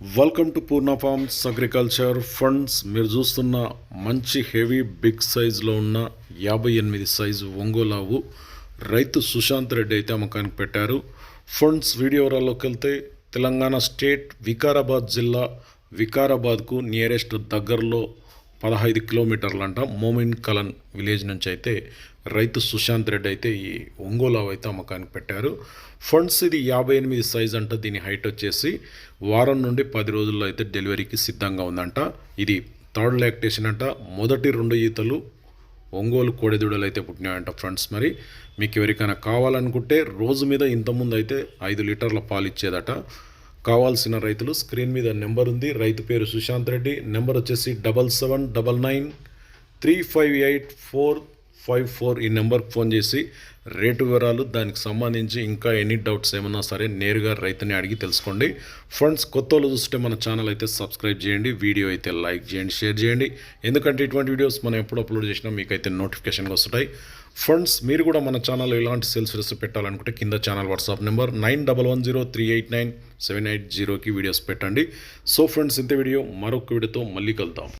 Welcome to Purna farms agriculture funds మీరు చూస్తున్న మంచి హెవీ బిగ్ సైజులో ఉన్న యాభై ఎనిమిది సైజు ఒంగోలావు రైతు సుశాంత్ రెడ్డి అయితే అమ్మకానికి పెట్టారు. ఫండ్స్ వీడియో వెళ్తే తెలంగాణ స్టేట్ వికారాబాద్ జిల్లా వికారాబాద్కు నియరెస్ట్ దగ్గరలో పదహైదు కిలోమీటర్లు అంట మోమిన్ కలన్ విలేజ్ నుంచి అయితే రైతు సుశాంత్ రెడ్డి అయితే ఈ ఒంగోలా అయితే అమ్మకానికి పెట్టారు. ఫండ్స్ ఇది యాభై ఎనిమిది సైజ్ అంట దీని హైట్ వచ్చేసి వారం నుండి పది రోజుల్లో అయితే డెలివరీకి సిద్ధంగా ఉందంట. ఇది థర్డ్ లాక్టేషన్ అంట మొదటి రెండు ఈతలు ఒంగోలు కోడెదూడలు అయితే పుట్టినాయంట ఫ్రెండ్స్ మరి. మీకు ఎవరికైనా కావాలనుకుంటే రోజు మీద ఇంతకుముందు అయితే ఐదు లీటర్ల పాలు ఇచ్చేదట. కావాల్సిన రైతులు స్క్రీన్ మీద నెంబర్ ఉంది. రైతు పేరు సుశాంత్ రెడ్డి. నెంబర్ వచ్చేసి double seven double nine three five eight four five four ఈ నెంబర్కి ఫోన్ చేసి రేటు వివరాలు దానికి సంబంధించి ఇంకా ఎనీ డౌట్స్ ఏమన్నా సరే నేరుగా రైతుని అడిగి తెలుసుకోండి. ఫ్రెండ్స్ కొత్త వాళ్ళు చూస్తే మన ఛానల్ అయితే సబ్స్క్రైబ్ చేయండి వీడియో అయితే లైక్ చేయండి షేర్ చేయండి. ఎందుకంటే ఇటువంటి వీడియోస్ మనం ఎప్పుడు అప్లోడ్ చేసినా మీకు అయితే నోటిఫికేషన్గా వస్తాయి ఫ్రెండ్స్ మీరు కూడా మన ఛానల్లో ఇలాంటి సేల్స్ రిస్ పెట్టాలనుకుంటే కింద channel WhatsApp number nine double one zero three eight nine seven eight జీరోకి వీడియోస్ పెట్టండి. సో ఫ్రెండ్స్ ఇంత వీడియో మరొక వీడియోతో మళ్ళీ కలుద్దాం.